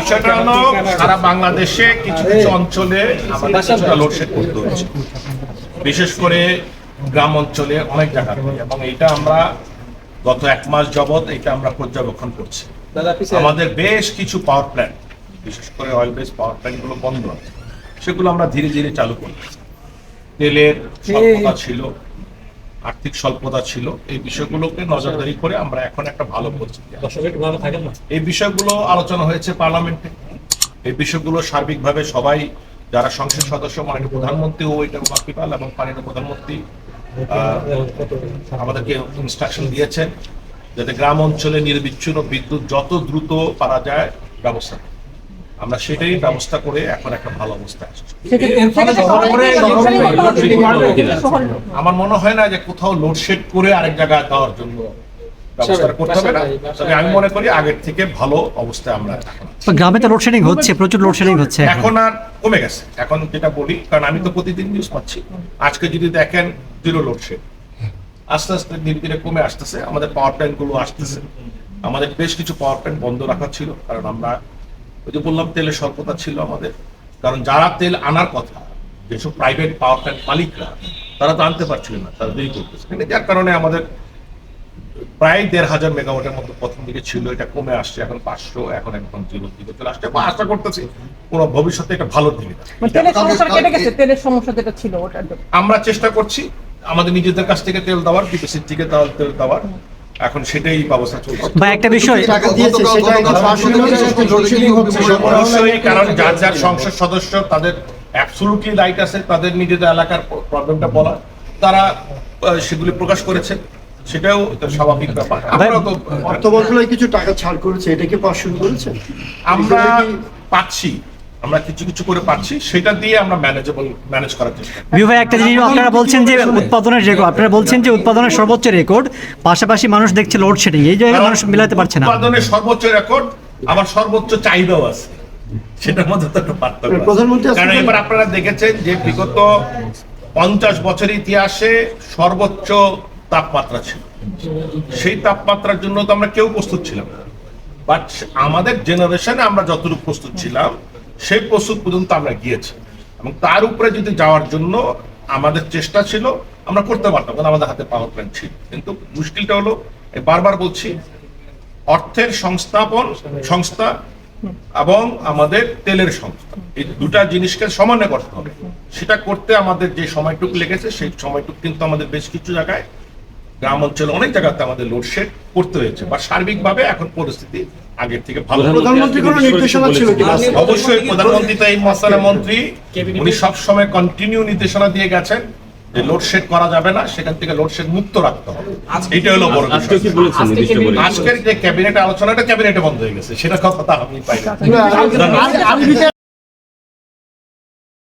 বিষয়টা হলো সারা বাংলাদেশে কিছু কিছু অঞ্চলে আমাদের কিছুটা লোডশেড করতে হচ্ছে। বিশেষ করে গ্রাম অঞ্চলে অনেক জায়গাতে এবং এটা আমরা গত এক মাস যাবৎ এটা আমরা পর্যবেক্ষণ করছি। আমাদের বেশ কিছু পাওয়ার প্ল্যান্ট বিশেষ করে অয়েল বেস পাওয়ার প্ল্যান্টগুলো বন্ধ আছে। সেগুলো আমরা ধীরে ধীরে চালু করছি। তেলের স্বল্পতা ছিল আর্থিক স্বল্পতা ছিল এই বিষয়গুলোকে নজরদারি করে আমরা এখন একটা ভালো। এই বিষয়গুলো আলোচনা হয়েছে পার্লামেন্টে এই বিষয়গুলো সার্বিকভাবে সবাই যারা সংসদ সদস্য মাননীয় প্রধানমন্ত্রী ও এটা ওয়াকিবাল এবং মাননীয় প্রধানমন্ত্রী আমাদেরকে ইনস্ট্রাকশন দিয়েছেন যাতে গ্রাম অঞ্চলে নির্বিচ্ছিন্ন বিদ্যুৎ যত দ্রুত পারা যায় ব্যবস্থা। আমরা সেটাই ব্যবস্থা করে এখন একটা ভালো অবস্থা আমার মনে হয় না যে কোথাও লোডশেড করে আরেক জায়গায় দেওয়ার জন্য ব্যবস্থা করতে হবে না। তবে আমি মনে করি আগের থেকে ভালো অবস্থায় আমরা গ্রামে তো লোডশেডিং হচ্ছে প্রচুর লোডশেডিং হচ্ছে এখন। এখন আর কমে গেছে। এখন যেটা বলি কারণ আমি তো প্রতিদিন নিউজ পাচ্ছি। আজকে যদি দেখেন জিরো লোডশেড আস্তে আস্তে ধীরে ধীরে কমে আসতেছে। আমাদের পাওয়ার প্ল্যান্টগুলো আসতেছে। আমাদের বেশ কিছু পাওয়ার প্ল্যান্ট বন্ধ রাখা ছিল কারণ আমরা ওই যে বললাম তেলের স্বল্পতা ছিল আমাদের। কারণ যারা তেল আনার কথা যেসব প্রাইভেট পাওয়ার প্ল্যান্ট মালিকরা তারা তো আনতে পারছিলেন না তারা দেরি করতেছে। যার কারণে আমাদের প্রায় দেড় হাজার মেগাওয়াটের মতো প্রথম দিকে ছিল এটা কমে আসছে এখন পাঁচশো এখন একদম জিরোর দিকে চলে আসছে। বা আশা করতেছি কোনো ভবিষ্যতে এটা ভালো দিকে। মানে আমরা চেষ্টা করছি আমাদের নিজেদের কাছ থেকে তেল দেওয়ার বিদেশের থেকে তেল দেওয়ার। এখন সেটাই ব্যবস্থা চলছে। বা একটা বিষয় অবশ্যই কারণ যার যার সংসদ সদস্য তাদের অ্যাবসলুটলি রাইট আছে তাদের নিজেদের এলাকার প্রবলেমটা বলা। তারা সেগুলি প্রকাশ করেছে। সেটাও স্বাভাবিক ব্যাপার। আমরাও তো অর্থ মন্ত্রণালয় কিছু টাকা ছাড় করেছে এটা কি পাওয়া শুরু করেছে? আমরা পাচ্ছি। আমরা কিছু কিছু করে পাচ্ছি সেটা দিয়ে আমরা ম্যানেজেবল ম্যানেজ করার চেষ্টা করি। ভাই একটা জিনিস আপনারা বলছেন যে উৎপাদনের রেকর্ড আপনারা বলছেন যে উৎপাদনের সর্বোচ্চ রেকর্ড পাশাপাশি মানুষ দেখছে লোডশেডিং এই জায়গায় মানুষ মিলাতে পারছে না। উৎপাদনের সর্বোচ্চ রেকর্ড আবার সর্বোচ্চ চাহিদাও আছে। সেটার মধ্যে তো একটা পার্থক্য প্রধানমন্ত্রী কারণ এবার আপনারা দেখেছেন যে বিগত পঞ্চাশ বছরের ইতিহাসে সর্বোচ্চ তাপমাত্রা ছিল। সেই তাপমাত্রার জন্য তো আমরা কেউ প্রস্তুত ছিলাম না। বাট আমাদের জেনারেশনে আমরা যতটুকু প্রস্তুত ছিলাম সেই প্রস্তুত পর্যন্ত আমরা গিয়েছি। এবং তার উপরে যদি যাওয়ার জন্য আমাদের চেষ্টা ছিল, আমরা করতে পারতাম আমাদের হাতে পাওয়ার প্ল্যান্ট ছিল। কিন্তু মুশকিলটা হলো বারবার বলছি, অর্থের সংস্থাপন সংস্থা এবং আমাদের তেলের সংস্থা, এই দুটা জিনিসকে সমানে করতে হবে। সেটা করতে আমাদের যে সময়টুকু লেগেছে, সেই সময়টুকু কিন্তু আমাদের বেশ কিছু জায়গায় গ্রাম অঞ্চলে অনেক জায়গাতে আমাদের লোডশেড করতে হয়েছে বা সার্বিকভাবে এখন পরিস্থিতি আগের থেকে ভালো। প্রধানমন্ত্রী কোনো নির্দেশনা ছিল অবশ্যই প্রধানমন্ত্রী তো এই মশালা মন্ত্রী উনি সবসময় কন্টিনিউ নির্দেশনা দিয়ে গেছেন যে লোডশেড করা যাবে না সেখান থেকে লোডশেড মুক্ত রাখতে হবে। এটা হলো বড় আজকের যে ক্যাবিনেট আলোচনাটা ক্যাবিনেটে বন্ধ হয়ে গেছে সেটা কথা আমি পাই।